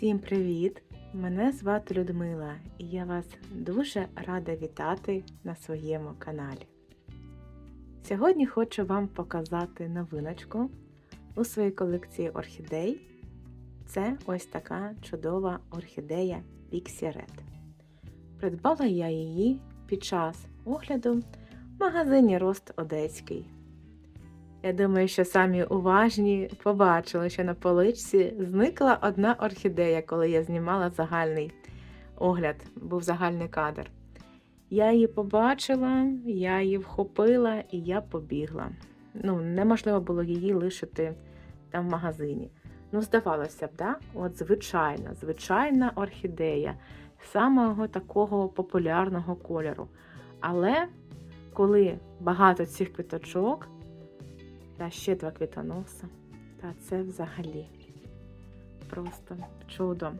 Всім привіт! Мене звати Людмила і я вас дуже рада вітати на своєму каналі. Сьогодні хочу вам показати новиночку у своїй колекції орхідей. Це ось така чудова орхідея Pixie Red. Придбала я її під час огляду в магазині Рост Одеський. Я думаю, що самі уважні побачили, що на поличці зникла одна орхідея, коли я знімала загальний огляд, був загальний кадр. Я її побачила, я її вхопила і я побігла. Ну, неможливо було її лишити там в магазині. Ну, здавалося б, да? от звичайна, звичайна орхідея самого такого популярного кольору. Але коли багато цих квіточок, та ще два квітоноса. Та це взагалі просто чудо.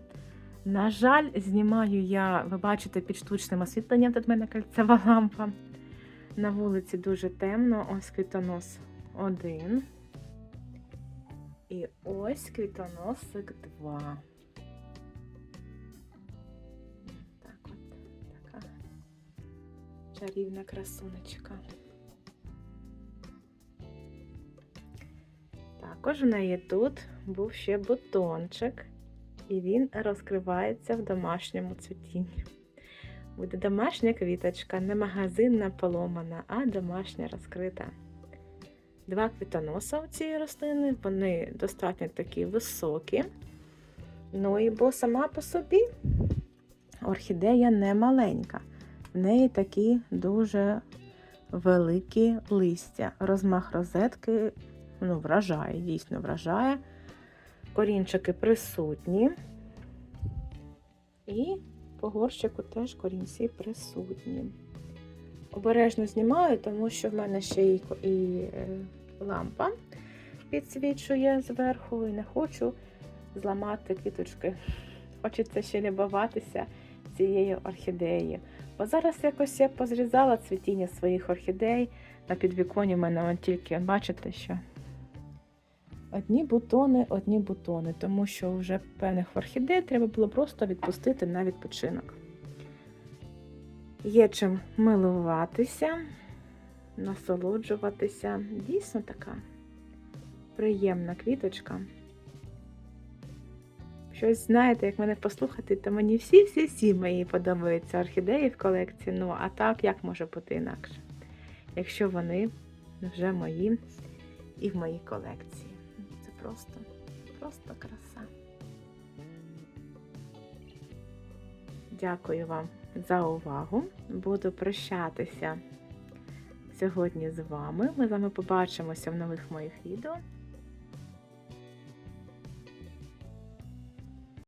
На жаль, знімаю я, ви бачите, під штучним освітленням тут в мене кольцева лампа. На вулиці дуже темно. Ось квітонос один. І ось квітоносик два. Так от, така чарівна красунечка. Також в неї тут був ще бутончик, і він розкривається в домашньому цвітінні. Буде домашня квіточка, не магазинна поломана, а домашня розкрита. Два квітоноса у цієї рослини, вони достатньо такі високі. Ну і бо сама по собі орхідея не маленька. В неї такі дуже великі листя. Розмах розетки ну, вражає, дійсно вражає. Корінчики присутні. І по горщику теж корінці присутні. Обережно знімаю, тому що в мене ще і, і лампа підсвічує зверху, і не хочу зламати квіточки. Хочеться ще любуватися цією орхідеєю. Бо зараз якось я позрізала цвітіння своїх орхідей. На підвіконі в мене тільки, бачите, що Одні бутони, одні бутони, тому що вже певних орхідей треба було просто відпустити на відпочинок. Є чим милуватися, насолоджуватися. Дійсно така приємна квіточка. Щось, знаєте, як мене послухати, то мені всі-всі-всі мої подобаються орхідеї в колекції. Ну, а так, як може бути інакше, якщо вони вже мої і в моїй колекції просто, просто краса. Дякую вам за увагу. Буду прощатися сьогодні з вами. Ми з вами побачимося в нових моїх відео.